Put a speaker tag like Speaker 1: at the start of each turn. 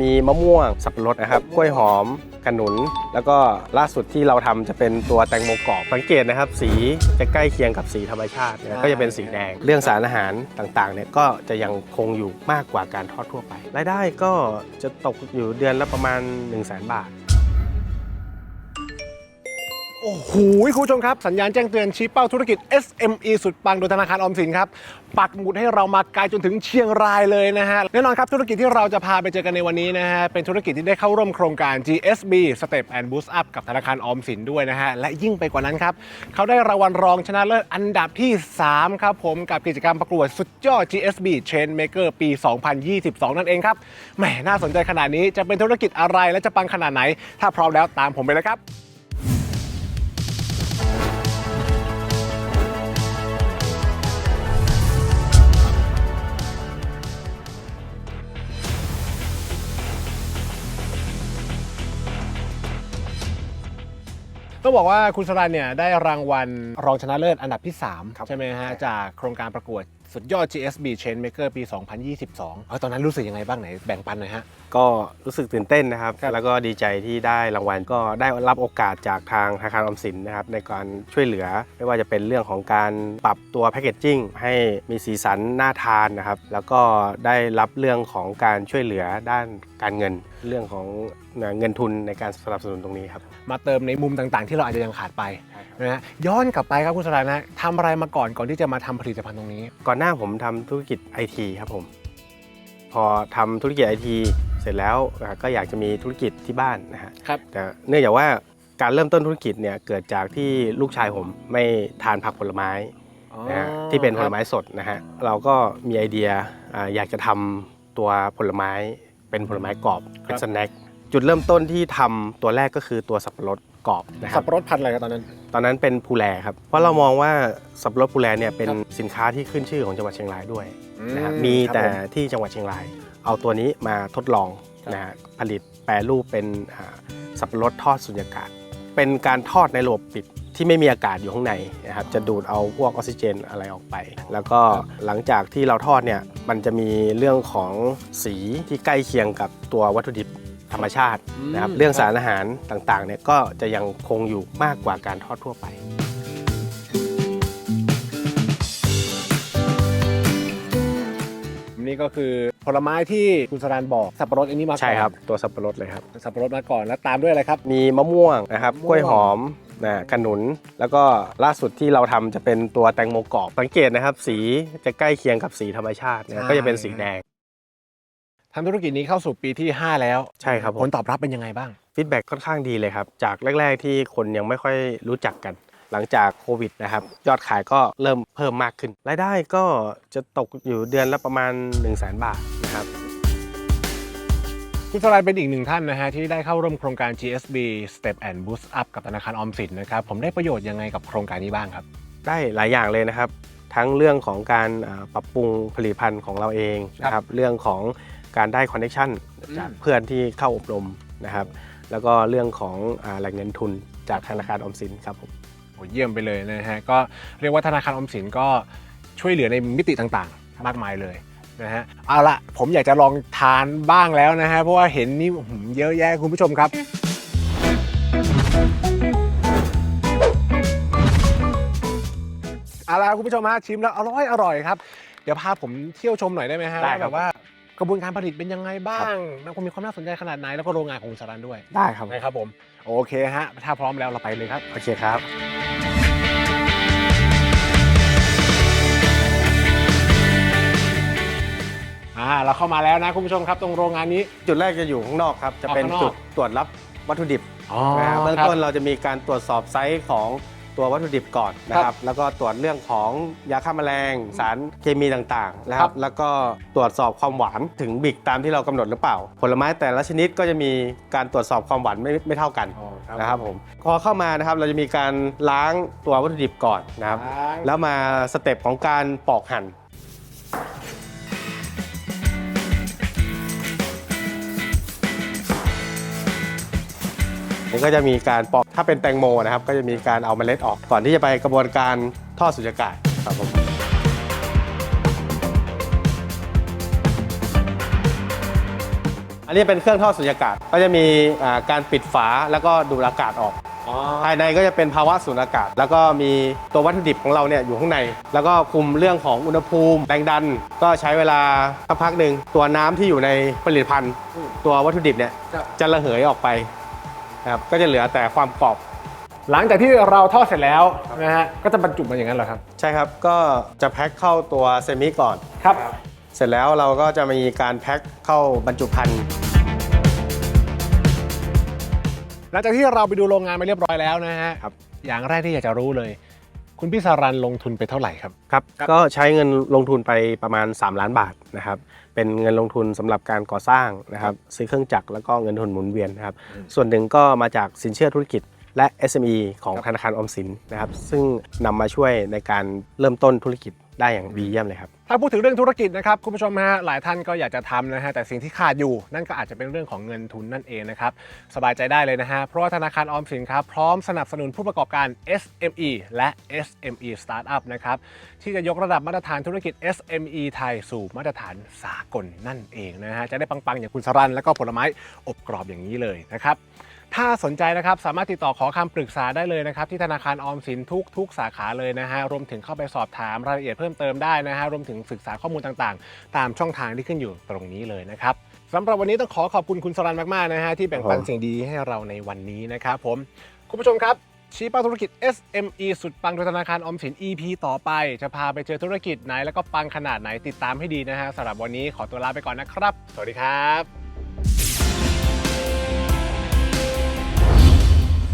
Speaker 1: มีมะม่วงสับปะรดนะครับกล้วยหอมขนุน แล้วก็ล่าสุดที่เราทำจะเป็นตัวแตงโมกรอบสังเกตนะครับ สีจะใกล้เคียงกับสีธรรมชาตินะก็จะเป็นสีแดง เรื่องสารอาหารต่างๆเนี่ยก็จะยังคงอยู่มากกว่าการทอดทั่วไปรายได้ก็จะตกอยู่เดือนละประมาณ 1 0 0 0 0แบาท
Speaker 2: โอ้โหคุณผู้ชมครับ สัญญาณแจ้งเตือนชี้เป้าธุรกิจ SME สุดปังโดยธนาคารออมสินครับ ปักหมุดให้เรามาไกลจนถึงเชียงรายเลยนะฮะ แน่นอนครับธุรกิจที่เราจะพาไปเจอกันในวันนี้นะฮะ เป็นธุรกิจที่ได้เข้าร่วมโครงการ GSB Step and Boost Up กับธนาคารออมสินด้วยนะฮะ และยิ่งไปกว่านั้นครับ เขาได้รางวัลรองชนะเลิศอันดับที่ 3 ครับผมกับกิจกรรมประกวดสุดยอด GSB Chain Maker ปี 2022 นั่นเองครับแหมน่าสนใจขนาดนี้จะเป็นธุรกิจอะไรและจะปังขนาดไหน ถ้าพร้อมแล้วตามผมไปเลยครับ ต้องบอกว่าคุณสรันเนี่ยได้รางวัลรองชนะเลิศอันดับที่ 3 ใช่ไหมฮะ จากโครงการประกวดสุดยอด GSB Chain Maker ปี 2022เออตอนนั้นรู้สึกยังไงบ้างไหนแบ่งปันหน่อยฮะ
Speaker 1: ก็รู้สึกตื่นเต้นนะครับ
Speaker 2: ครับ
Speaker 1: แล้วก็ดีใจที่ได้รางวัลก็ได้รับโอกาสจากทางธนาคารออมสินนะครับในการช่วยเหลือ ไม่ว่าจะเป็นเรื่องของการปรับตัวแพคเกจจิ้งให้มีสีสันน่าทานนะครับ แล้วก็ได้รับเรื่องของการช่วยเหลือด้าน การเงินเรื่องของเงินทุนในการสนับสนุนตรงนี้ครับ
Speaker 2: มาเติมในมุมต่างๆ ที่เราอาจจะยังขาดไปนะฮะย้อนกลับไปครับคุณสรันนะทำอะไรมาก่อนก่อนที่จะมาทำผลิตภัณฑ์ตรงนี้
Speaker 1: ก่อนหน้าผมทำธุรกิจไอทีครับผม พอทำธุรกิจไอทีเสร็จแล้วอ่าก็อยากจะมีธุรกิจที่บ้านนะฮะ
Speaker 2: ครับ
Speaker 1: แต่เนื่องจากว่าการเริ่มต้นธุรกิจเนี่ยเกิดจากที่ลูกชายผมไม่ทานผักผลไม้นะฮะที่เป็นผลไม้สดนะฮะเราก็มีไอเดียอาอยากจะทำตัวผลไม้ เป็นผลไม้กรอบเป็นสแน็คจุดเริ่มต้นที่ทำตัวแรกก็คือตัวสับปะรดกรอบนะค
Speaker 2: สั
Speaker 1: รั
Speaker 2: บ บปะรดพันธุ์อะไรครับตอนนั้น
Speaker 1: ตอนนั้นเป็นภูแลครับ เพราะเรามองว่าสับปะรดภูแลเนี่ยเป็นสินค้าที่ขึ้นชื่อของจังหวัดเชียงรายด้วยนะครับ
Speaker 2: อืม
Speaker 1: มี
Speaker 2: ครับ
Speaker 1: แต่
Speaker 2: ผม
Speaker 1: ที่จังหวัดเชียงราย เอาตัวนี้มาทดลองนะฮะผลิตแปรรูปเป็นอ่าสับปะรดทอดสุญญากาศ เป็นการทอดในระบบปิด ที่ไม่มีอากาศอยู่ข้างในนะครับจะดูดเอาพวกออกซิเจนอะไรออกไป แล้วก็หลังจากที่เราทอดเนี่ยมันจะมีเรื่องของสีที่ใกล้เคียงกับตัววัตถุดิบธรรมชาตินะครับ
Speaker 2: อืม
Speaker 1: เรื่องสารอาหารต่างๆเนี่ยก็จะยังคงอยู่มากกว่าการทอดทั่วไป
Speaker 2: นี่ก็คือผลไม้ที่คุณสรันบอกสับปะรดอันนี้มาก่อน
Speaker 1: ใช่ครับ ตัวสับปะรดเลยครับ
Speaker 2: สับปะรดมาก่อนแล้วตามด้วยอะไรครับ
Speaker 1: มีมะม่วงนะครับ
Speaker 2: มะม่วง
Speaker 1: กล้วยหอม นะขนุน แล้วก็ล่าสุดที่เราทำจะเป็นตัวแตงโมกรอบสังเกตนะครับ สีจะใกล้เคียงกับสีธรรมชาตินะก็จะเป็นสีแดง
Speaker 2: ทำธุรกิจนี้เข้าสู่ปีที่ 5 แล้ว
Speaker 1: ใช่ครับผม
Speaker 2: ผลตอบรับเป็นยังไงบ้าง
Speaker 1: ฟีดแบ็กค่อนข้างดีเลยครับ จากแรก ๆ ที่คนยังไม่ค่อยรู้จักกัน หลังจากโควิดนะครับยอดขายก็เริ่มเพิ่มมากขึ้นรายได้ก็จะตกอยู่เดือนละประมาณ 1 0 0 0 0แบาทนะ ครับ
Speaker 2: คุณสรายเป็นอีกหนึ่งท่านนะฮะที่ได้เข้าร่วมโครงการ GSB Step and Boost Up กับธนาคารออมสินนะครับ ผมได้ประโยชน์ยังไงกับโครงการนี้บ้างครับ
Speaker 1: ได้หลายอย่างเลยนะครับ ทั้งเรื่องของการอ่าปรับปรุงผลิตภัณฑ์ของเราเองนะครับเรื่องของการได้คอนเน t ชันจาก
Speaker 2: อืม
Speaker 1: เพื่อนที่เข้าอบรมนะครับ แล้วก็เรื่องของอาแหล่งเงินทุนจากธนาคารออมสินครับผม
Speaker 2: โอ้เยี่ยมไปเลยนะฮะก็เรียกว่าธนาคารออมสินก็ช่วยเหลือในมิติต่างๆ มากมายเลย นะฮะเอาละผมอยากจะลองทานบ้างแล้วนะฮะเพราะว่าเห็นนี่อื้อหือเยอะแยะคุณผู้ชมครับเอาละคุณผู้ชมฮะชิมแล้วอร่อยอร่อยครับ เดี๋ยวพาผมเที่ยวชมหน่อยได้ไหมฮะ
Speaker 1: ได้
Speaker 2: ว่า
Speaker 1: ครั
Speaker 2: แบบบว่ากระบวนการผลิตเป็นยังไงบ้างแล้วก็มีความน่าสนใจขนาดไหนแล้วก็โรงงานของคุณสารันด้วย
Speaker 1: ได้ครับ
Speaker 2: นะครับผมโอเคฮะถ้าพร้อมแล้วเราไปเลยครับ
Speaker 1: โอเคครับ
Speaker 2: อ่าเราเข้ามาแล้วนะคุณผู้ชมครับตรงโรงงานนี้
Speaker 1: จุดแรกจะอยู่ข้างนอกครับ จะเป็น
Speaker 2: อ๋อข้างนอก
Speaker 1: จุดตรวจรับวัตถุดิบ
Speaker 2: อ๋อ
Speaker 1: นะฮะเบื้อง
Speaker 2: ครับ
Speaker 1: ต้นเราจะมีการตรวจสอบไซส์ของตัววัตถุดิบก่อนนะค
Speaker 2: ครั
Speaker 1: รับบแล้วก็ตรวจเรื่องของยาฆ่าแมลง สารเคมีต่างๆนะค
Speaker 2: ครั
Speaker 1: รับ บ แล้วก็ตรวจสอบความหวานถึงบิกตามที่เรากำหนดหรือเปล่า ผลไม้แต่ละชนิดก็จะมีการตรวจสอบความหวานไม่ไม่เท่ากัน
Speaker 2: อ๋อ
Speaker 1: นะครับผมพอเข้ามานะครับเราจะมีการล้างตัววัตถุดิบก่อนนะครับ
Speaker 2: ล้าง
Speaker 1: แล้วมาสเต็ปของการปอกหั่น นี่ก็จะมีการปอกถ้าเป็นแตงโมนะครับก็จะมีการเอาเมล็ดออกก่อนที่จะไปกระบวนการทอดสุญญากาศครับผมอัอันนี้เป็นเครื่องทอดสุญญากาศก็จะมีอ่าการปิดฝาแล้วก็ดูดอากาศออกภายในก็จะเป็นภาวะสูญอากาศ แล้วก็มีตัววัตถุดิบของเราเนี่ยอยู่ข้างใน แล้วก็คุมเรื่องของอุณหภูมิแรงดัน ก็ใช้เวลาสักพักหนึ่งตัวน้ำที่อยู่ในผลิตภัณฑ์ ตัววัตถุดิบเนี่ย
Speaker 2: ครับ
Speaker 1: จะระเหยออกไป นะครับก็จะเหลือแต่ความกรอบ
Speaker 2: หลังจากที่เราทอดเสร็จแล้วนะฮะก็จะบรรจุมาอย่างนั้นเหรอครับ
Speaker 1: ใช่ครับก็จะแพ็คเข้าตัวเซมิก่อน
Speaker 2: ครับ
Speaker 1: เสร็จแล้วเราก็จะมีการแพ็คเข้าบรรจุภัณฑ์
Speaker 2: หลังจากที่เราไปดูโรงงานมาเรียบร้อยแล้วนะฮะ
Speaker 1: ครับ
Speaker 2: อย่างแรกที่อยากจะรู้เลย คุณพี่สารันลงทุนไปเท่าไหร่ครับ
Speaker 1: ครับ
Speaker 2: ครับ
Speaker 1: ก็ใช้เงินลงทุนไปประมาณ 3 ล้านบาทนะครับ เป็นเงินลงทุนสำหรับการก่อสร้างนะครับ ซื้อเครื่องจักรแล้วก็เงินทุนหมุนเวียนนะครับ ส่วนหนึ่งก็มาจากสินเชื่อธุรกิจและ SME ของธนาคารออมสินนะครับ ซึ่งนำมาช่วยในการเริ่มต้นธุรกิจ ได้อย่างดีเยี่ยมเลยครับ
Speaker 2: ถ้าพูดถึงเรื่องธุรกิจนะครับคุณผู้ชมฮะหลายท่านก็อยากจะทำนะฮะแต่สิ่งที่ขาดอยู่ นั่นก็อาจจะเป็นเรื่องของเงินทุนนั่นเองนะครับสบายใจได้เลยนะฮะเพราะว่าธนาคารออมสินครับพร้อมสนับสนุนผู้ประกอบการ SME และ SME Startup นะครับที่จะยกระดับมาตรฐานธุรกิจ SME ไทยสู่มาตรฐานสากลนั่นเองนะฮะจะได้ปังๆอย่างคุณสรันแล้วก็ผลไม้อบกรอบอย่างนี้เลยนะครับ ถ้าสนใจนะครับสามารถติดต่อขอคำปรึกษาได้เลยนะครับที่ธนาคารออมสินทุกทุกสาขาเลยนะฮะรวมถึงเข้าไปสอบถามรายละเอียดเพิ่มเติมได้นะฮะรวมถึงศึกษาข้อมูลต่างๆ ตามช่องทางที่ขึ้นอยู่ตรงนี้เลยนะครับสำหรับวันนี้ต้องขอขอบคุณคุณสรันมากๆนะฮะที่แบ่งปันสิ่งดีให้เราในวันนี้นะครับผมคุณผู้ชมครับชี้เป้าธุรกิจ SME สุดปังโดยธนาคารออมสิน EP ต่อไป จะพาไปเจอธุรกิจไหนแล้วก็ปังขนาดไหนติดตามให้ดีนะฮะสำหรับวันนี้ขอตัวลาไปก่อนนะครับ สวัสดีครับ